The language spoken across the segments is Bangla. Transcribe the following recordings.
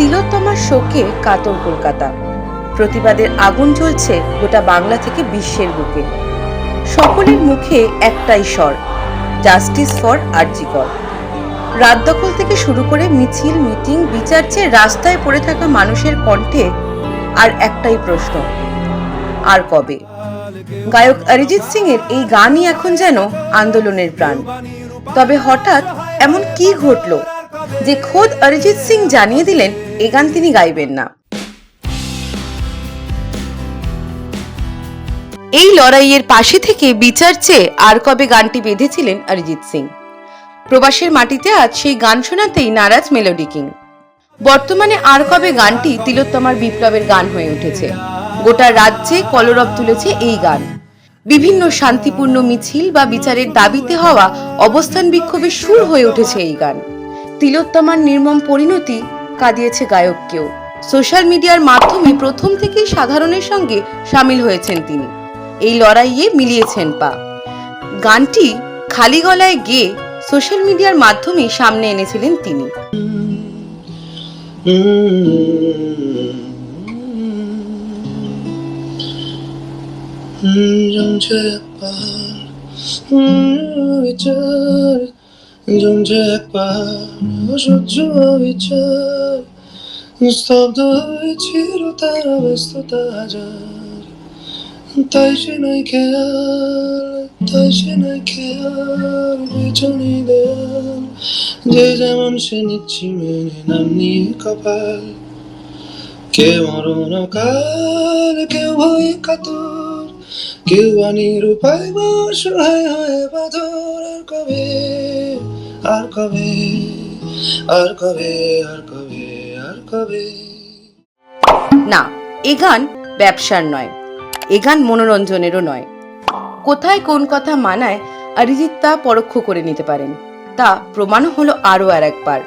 তিলোত্তমার শোকে কাতর কলকাতা। প্রতিবাদের আগুন জ্বলছে গোটা বাংলা থেকে বিশ্বের বুকে। সকলের মুখে একটাই স্বর, জাস্টিস ফর আরজিকর রাত দখল থেকে শুরু করে মিছিল, মিটিং, বিচার চেয়ে রাস্তায় পড়ে থাকা মানুষের কণ্ঠে আর একটাই প্রশ্ন, আর কবে? গায়ক অরিজিৎ সিং এর এই গানই এখন যেন আন্দোলনের প্রাণ। তবে হঠাৎ এমন কি ঘটলো যে খোদ অরিজিৎ সিং জানিয়ে দিলেন এ গান তিনি গাইবেন না। এই লড়াইয়ের পাশে থেকে বিচার চেয়ে আর কবে গানটি বেঁধেছিলেন অরিজিৎ সিং। প্রবাসের মাটিতে আজ সেই গান শোনাতেই নারাজ মেলোডি কিং। বর্তমানে আর কবে গানটি তিলোত্তমার বিপ্লবের গান হয়ে উঠেছে। গোটা রাজ্যে কলরব তুলেছে এই গান। বিভিন্ন শান্তিপূর্ণ মিছিল বা বিচারের দাবিতে হওয়া অবস্থান বিক্ষোভের সুর হয়ে উঠেছে এই গান। তিলোত্তমার নির্মম পরিণতি কাঁদিয়েছে গায়ককেও সোশ্যাল মিডিয়ার মাধ্যমে প্রথম থেকেই সাধারণের সঙ্গে সামিল হয়েছেন তিনি এই লড়াইয়ে মিলিয়েছেন পা গানটি খালি গলায় গেয়ে সোশ্যাল মিডিয়ার মাধ্যমে সামনে এনেছিলেন তিনি 정체빠 위짤 정체 যে একবার অসহ্য বিচার স্তব্ধ হয়েছিল তার ব্যস্ততা হাজার তাই সে নাই খেয়াল তাই সে নাই খেয়াল পেছনে দেয়াল যে যেমন সে নিচ্ছি মেনে নাম নিয়ে কপাল কে মরণ কাল কেউ ভয় কাতর কেউ আনির উপায় বসহায় হয় বাঁধর আর কবে আর কবে আর কবে আর কবে আর কবে? না, এ গান ব্যবসার নয়, এ গান মনোরঞ্জনেরও নয়। কোথায় কোন কথা মানায় অরিজিৎ তা পরোক্ষ করে নিতে পারেন। তা প্রমাণ হলো আরও আর একবার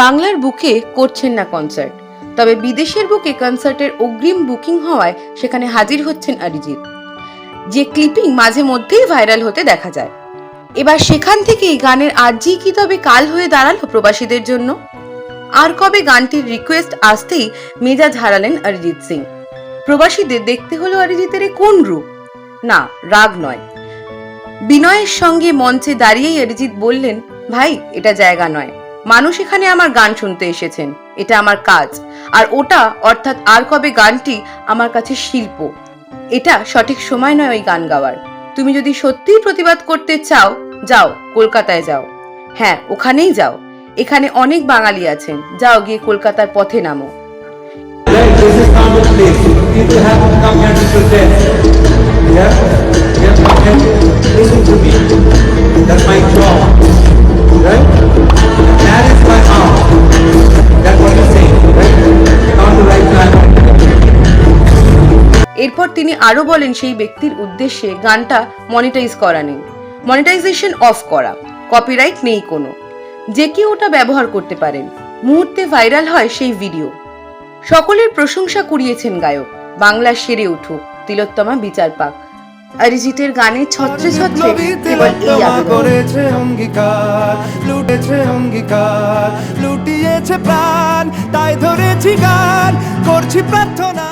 বাংলার বুকে করছেন না কনসার্ট তবে বিদেশের বুকে কনসার্টের অগ্রিম বুকিং হওয়ায় সেখানে হাজির হচ্ছেন অরিজিৎ। যে ক্লিপিং মাঝে মধ্যেই ভাইরাল হতে দেখা যায়। এবার সেখান থেকেই গানের আর্জি কি তবে কাল হয়ে দাঁড়াল প্রবাসীদের জন্য? আর কবে গানটির রিকোয়েস্ট আসতেই মেজাজ হারালেন অরিজিৎ সিং? প্রবাসীদের দেখতে হলো অরিজিতের কোন রূপ? না, রাগ নয়। বিনয়ের সঙ্গে মঞ্চে দাঁড়িয়েই অরিজিৎ বললেন, ভাই, এটা জায়গা নয়। মানুষ এখানে আমার গান শুনতে এসেছেন। এটা আমার কাজ। আর ওটা, অর্থাৎ আর কবে গানটি, আমার কাছে শিল্প। এটা সঠিক সময় নয় ওই গান গাওয়ার। তুমি যদি সত্যিই প্রতিবাদ করতে চাও, যাও, কলকাতায় যাও। হ্যাঁ ওখানেই যাও। এখানে অনেক বাঙালি আছেন। যাও গিয়ে কলকাতার পথে নামো। এরপর তিনি আরও বলেন সেই ব্যক্তির উদ্দেশ্যে গানটা মনিটাইজ করা নেই। মনিটাইজেশন অফ করা। কপিরাইট নেই কোনো। যে কেউ ওটা ব্যবহার করতে পারেন। মুহূর্তে ভাইরাল হয় সেই ভিডিও সকলের প্রশংসা কুড়িয়েছেন গায়ক। বাংলা সেরে উঠুক তিলোত্তমা বিচার পাক। অরিজিতের গানে ছত্রে ছত্রে কেবল এই করেছে অঙ্গীকার লুটেছে অঙ্গীকার লুটিয়েছে প্রাণ তাই ধরেছি গান করছি প্রার্থনা।